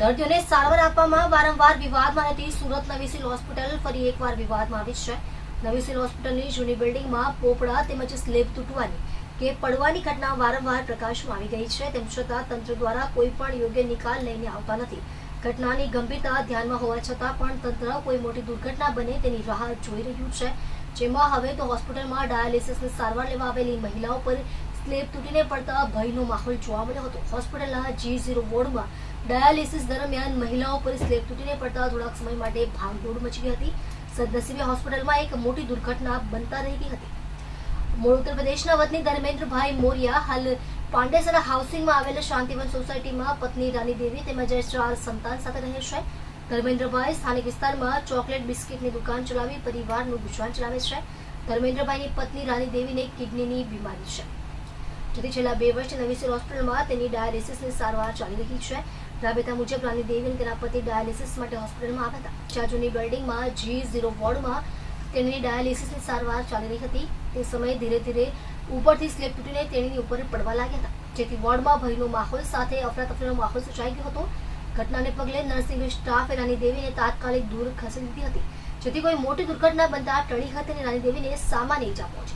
દર્દીઓને સારવાર આપવામાં વારંવાર વિવાદમાં રહેતી સુરત નવી સિવિલ હોસ્પિટલ ફરી એકવાર વિવાદમાં આવી છે. નવી સિવિલ હોસ્પિટલની જૂની બિલ્ડિંગમાં પોપડા તેમજ સ્લેબ તૂટવાની કે પડવાની ઘટના વારંવાર પ્રકાશમાં આવી ગઈ છે. તેમ છતાં તંત્ર દ્વારા કોઈ પણ યોગ્ય નિકાલ લઈને આવતા નથી. ઘટનાની ગંભીરતા ધ્યાનમાં હોવા છતાં પણ તંત્ર કોઈ મોટી દુર્ઘટના બને તેની રાહ જોઈ રહ્યું છે. જેમાં હવે તો હોસ્પિટલમાં ડાયાલિસિસની સારવાર લેવા આવેલી મહિલાઓ પર સ્લેબ તૂટીને પડતા ભયનો માહોલ જોવા મળ્યો હતો. હોસ્પિટલના જી ઝીરો વોર્ડમાં ડાયાલિસિસ દરમિયાન મહિલાઓ પર સ્લેબ તૂટીને પડતા થોડાક સમય માટે ભાગદોડ મચી હતી. સદનસીબે હોસ્પિટલમાં એક મોટી દુર્ઘટના બનતા રહી હતી. મૂળ ઉત્તર પ્રદેશના વતની ધર્મેન્દ્રભાઈ મોરિયા હાલ પાંડેસરા હાઉસિંગમાં આવેલ શાંતિવન સોસાયટીમાં પત્ની રાની દેવી તેમજ ચાર સંતાન સાથે રહે છે. ધર્મેન્દ્રભાઈ સ્થાનિક વિસ્તારમાં ચોકલેટ બિસ્કિટની દુકાન ચલાવી પરિવારનું ગુજરાન ચલાવે છે. ધર્મેન્દ્રભાઈની પત્ની રાની દેવીને કિડનીની બીમારી છે. જેથી છેલ્લા બે વર્ષથી નવી સિવિલ હોસ્પિટલમાં તેની ડાયાલિસિસની સારવાર ચાલી રહી છે. રાબેતા મુજબ રાની દેવી તેના પતિ ડાયાલિસિસ માટે હોસ્પિટલમાં આવ્યા હતા. જ્યાં જૂની બિલ્ડિંગમાં જી ઝીરો વોર્ડમાં તેની ડાયાલિસિસની સારવાર ચાલી રહી હતી. તે સમયે ધીરે ધીરે ઉપરથી સ્લેબ તૂટીને તેણીની ઉપર પડવા લાગ્યા હતા. જેથી વોર્ડમાં ભયનો માહોલ સાથે અફરાતફરીનો માહોલ સર્જાઈ ગયો હતો. ઘટનાને પગલે નર્સિંગ સ્ટાફે રાની દેવીને તાત્કાલિક દૂર ખસેડી દીધી હતી. જેથી કોઈ મોટી દુર્ઘટના બનતા ટળી હતી અને રાની દેવીને સામાન્ય ઈજા પહોંચી.